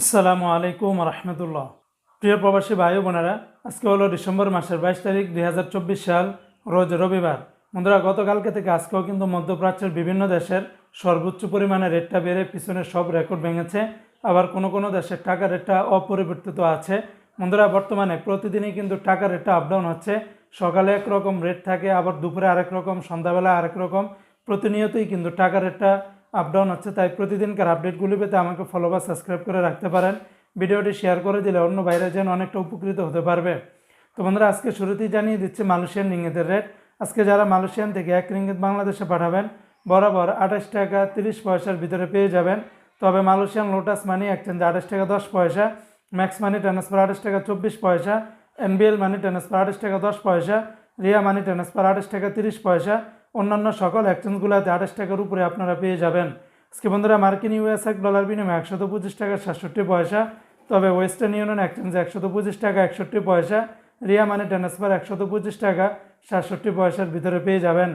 আসসালামু আলাইকুম রহমতুল্লাহ। প্রিয় প্রবাসী ভাই বোনেরা, আজকে হলো ডিসেম্বর মাসের বাইশ তারিখ দুই হাজার চব্বিশ সাল, রোজ রবিবার। বন্ধুরা, গতকালকে থেকে আজকেও কিন্তু মধ্যপ্রাচ্যের বিভিন্ন দেশের সর্বোচ্চ পরিমাণে রেটটা বেড়ে পিছনে সব রেকর্ড ভেঙেছে। আবার কোনো কোনো দেশের টাকা রেটটা অপরিবর্তিত আছে। বন্ধুরা, বর্তমানে প্রতিদিনই কিন্তু টাকা রেটটা আপডাউন হচ্ছে। সকালে একরকম রেট থাকে, আবার দুপুরে আরেক রকম সন্ধ্যাবেলা আরেক রকম। প্রতিনিয়তই কিন্তু টাকা রেটটা আপ ডাউন হচ্ছে, তাই প্রতিদিনকার আপডেটগুলি পেতে আমাকে ফলো বা সাবস্ক্রাইব করে রাখতে পারেন। ভিডিওটি শেয়ার করে দিলে অন্য বাইরে যেন অনেকটা উপকৃত হতে পারবে। তো বন্ধুরা, আজকে শুরুতেই জানিয়ে দিচ্ছে মালয়েশিয়ান রিঙ্গিতের রেট আজকে যারা মালয়েশিয়ান থেকে এক রিঙ্গিত বাংলাদেশে পাঠাবেন, বরাবর আঠাশ টাকা তিরিশ পয়সার ভিতরে পেয়ে যাবেন। তবে মালয়েশিয়ান লোটাস মানি এক্সচেঞ্জ আঠাশ টাকা দশ পয়সা ম্যাক্স মানি ট্রান্সফার আঠাশ টাকা চব্বিশ পয়সা এনবিএল মানি ট্রান্সফার আঠাশ টাকা দশ পয়সা রিয়া মানি ট্রান্সফার আঠাশ টাকা তিরিশ পয়সা অন্যান্য সকল এক্সচেঞ্জগুলোতে আঠাশ টাকার উপরে আপনারা পেয়ে যাবেন। আজকে বন্ধুরা, মার্কিন ইউএস এক ডলার বিনিময়ে একশত পঁচিশ টাকা সাতষট্টি পয়সা, তবে ওয়েস্টার্ন ইউনিয়ন এক্সচেঞ্জে একশত পঁচিশ টাকা একষট্টি পয়সা, রিয়া মানি ট্রান্সফার একশত পঁচিশ টাকা সাতষট্টি পয়সার ভিতরে পেয়ে যাবেন।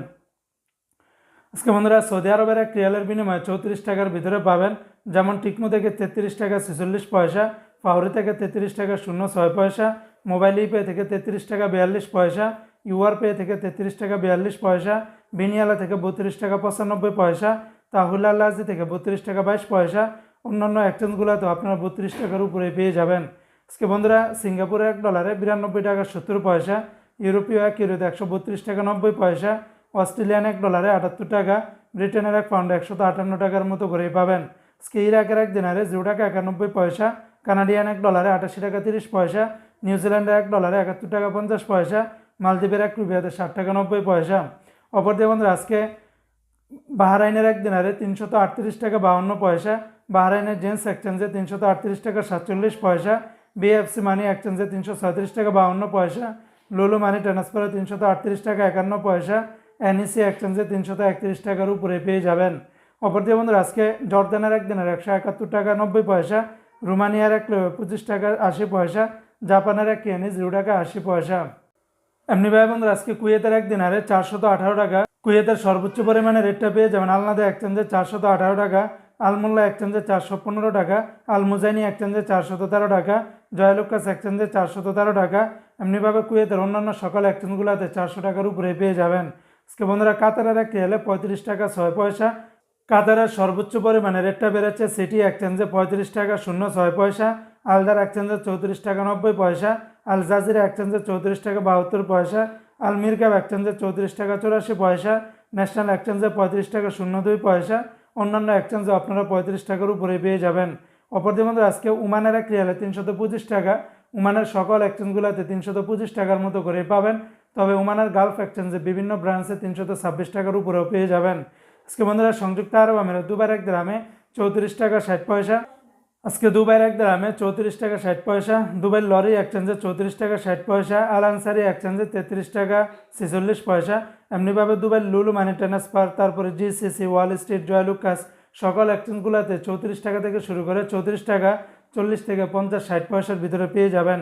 আজকে বন্ধুরা, সৌদি আরবের এক রিয়ালের বিনিময়ে চৌত্রিশ টাকার ভিতরে পাবেন, যেমন টিকমো থেকে তেত্রিশ টাকা ছেচল্লিশ পয়সা পাহুরি থেকে তেত্রিশ টাকা শূন্য ছয় পয়সা, মোবাইল ইপে থেকে তেত্রিশ টাকা বিয়াল্লিশ পয়সা ইউআর পে থেকে তেত্রিশ টাকা বিয়াল্লিশ পয়সা বিনিয়ালা থেকে বত্রিশ টাকা পঁচানব্বই পয়সা তাহুল আল্লাহি থেকে বত্রিশ টাকা বাইশ পয়সা, অন্যান্য এক্সচেঞ্জগুলোতেও আপনারা বত্রিশ টাকার উপরে পেয়ে যাবেন। আজকে বন্ধুরা সিঙ্গাপুরের এক ডলারে বিরানব্বই টাকা সত্তর পয়সা, ইউরোপীয় এক ইউরোতে একশো বত্রিশ টাকা নব্বই পয়সা, অস্ট্রেলিয়ান এক ডলারে আটাত্তর টাকা, ব্রিটেনের এক পাউন্ডে একশত আটান্ন টাকার মতো করেই পাবেন। আজকে ইরাকের এক দিনারে জিরো টাকা একানব্বই পয়সা, কানাডিয়ান এক ডলারে আটাশি টাকা তিরিশ পয়সা নিউজিল্যান্ডের এক ডলারে একাত্তর টাকা পঞ্চাশ পয়সা, মালদ্বীপের এক রুপিয়াতে ষাট টাকা নব্বই পয়সা। অপরদিকে বন্ধুরা আজকে বাহরাইনের এক দিনারে তিনশত আটত্রিশ টাকা বাউন্ন পয়সা, বাহরাইনের জেন্টস এক্সচেঞ্জে তিনশত আটত্রিশ টাকা সাতচল্লিশ পয়সা, বিএফসি মানি এক্সচেঞ্জে তিনশো ছয়ত্রিশ টাকা বাউন্ন পয়সা, লুলু মানি ট্রান্সফারে তিনশত আটত্রিশ টাকা একান্ন পয়সা, এনইসি এক্সচেঞ্জে তিনশত একত্রিশ টাকার উপরে পেয়ে যাবেন। অপরদিকে বন্ধুরা আজকে জর্দানের এক দিনের একশো একাত্তর টাকা নব্বই পয়সা, রোমানিয়ার এক পঁচিশ টাকা আশি পয়সা, জাপানের এক কেনি জিরো টাকা আশি পয়সা। এমনি ভাই বন্ধুরা, আজকে কুয়েতের একদিন, আরে চারশত আঠারো টাকা। কুয়েতের সর্বোচ্চ পরিমাণে রেটটা পেয়ে যাবেন আলনাদা এক্সচেঞ্জে চারশত আঠারো টাকা, আলমোল্লা এক্সচেঞ্জে চারশো পনেরো টাকা, আলমুজাইনি এক্সচেঞ্জে চারশত তেরো টাকা জয়লুকাস এক্সচেঞ্জে চারশত তেরো টাকা। এমনিভাবে কুয়েতের অন্যান্য সকল এক্সচেঞ্জগুলোতে চারশো টাকার উপরে পেয়ে যাবেন। আজকে বন্ধুরা, কাতারের একটি হলে পঁয়ত্রিশ টাকা ছয় পয়সা। কাতারের সর্বোচ্চ পরিমাণে রেটটা বেড়েছে সিটি এক্সচেঞ্জে পঁয়ত্রিশ টাকা শূন্য ছয় পয়সা, আলদার এক্সচেঞ্জে চৌত্রিশ টাকা নব্বই পয়সা। আল জাজিরা এক্সচেঞ্জে চৌত্রিশ টাকা বাহাত্তর পয়সা, আল মিরকাব এক্সচেঞ্জে চৌত্রিশ টাকা চৌরাশি পয়সা, ন্যাশনাল এক্সচেঞ্জে পঁয়ত্রিশ টাকা শূন্য দুই পয়সা, অন্যান্য এক্সচেঞ্জে আপনারা পঁয়ত্রিশ টাকার উপরে পেয়ে যাবেন। অপরদিকে মধ্যে আজকে উমানের এক রিয়ালে তিনশত পঁচিশ টাকা, উমানের সকল এক্সচেঞ্জগুলোতে তিনশত পঁচিশ টাকার মতো করে পাবেন। তবে উমানের গালফ এক্সচেঞ্জে বিভিন্ন ব্রাঞ্চে তিনশত ছাব্বিশ টাকার উপরেও পেয়ে যাবেন। আজকে বন্ধুরা, সংযুক্ত আরব আমিরাত দুবার এক গ্রামে চৌত্রিশ টাকা ষাট পয়সা আজকে দুবাইয়ের এক দামে চৌত্রিশ টাকা ষাট পয়সা, দুবাইয়ের লরি এক্সচেঞ্জে চৌত্রিশ টাকা ষাট পয়সা আল আনসারি এক্সচেঞ্জে তেত্রিশ টাকা ছেচল্লিশ পয়সা। এমনিভাবে দুবাইয়ের লুলু মানি ট্রান্সফার তারপরে জিসিসি ওয়াল স্ট্রিট জয়লুকাস সকল এক্সচেঞ্জগুলোতে চৌত্রিশ টাকা থেকে শুরু করে চৌত্রিশ টাকা, চল্লিশ থেকে পঞ্চাশ ষাট পয়সার ভিতরে পেয়ে যাবেন।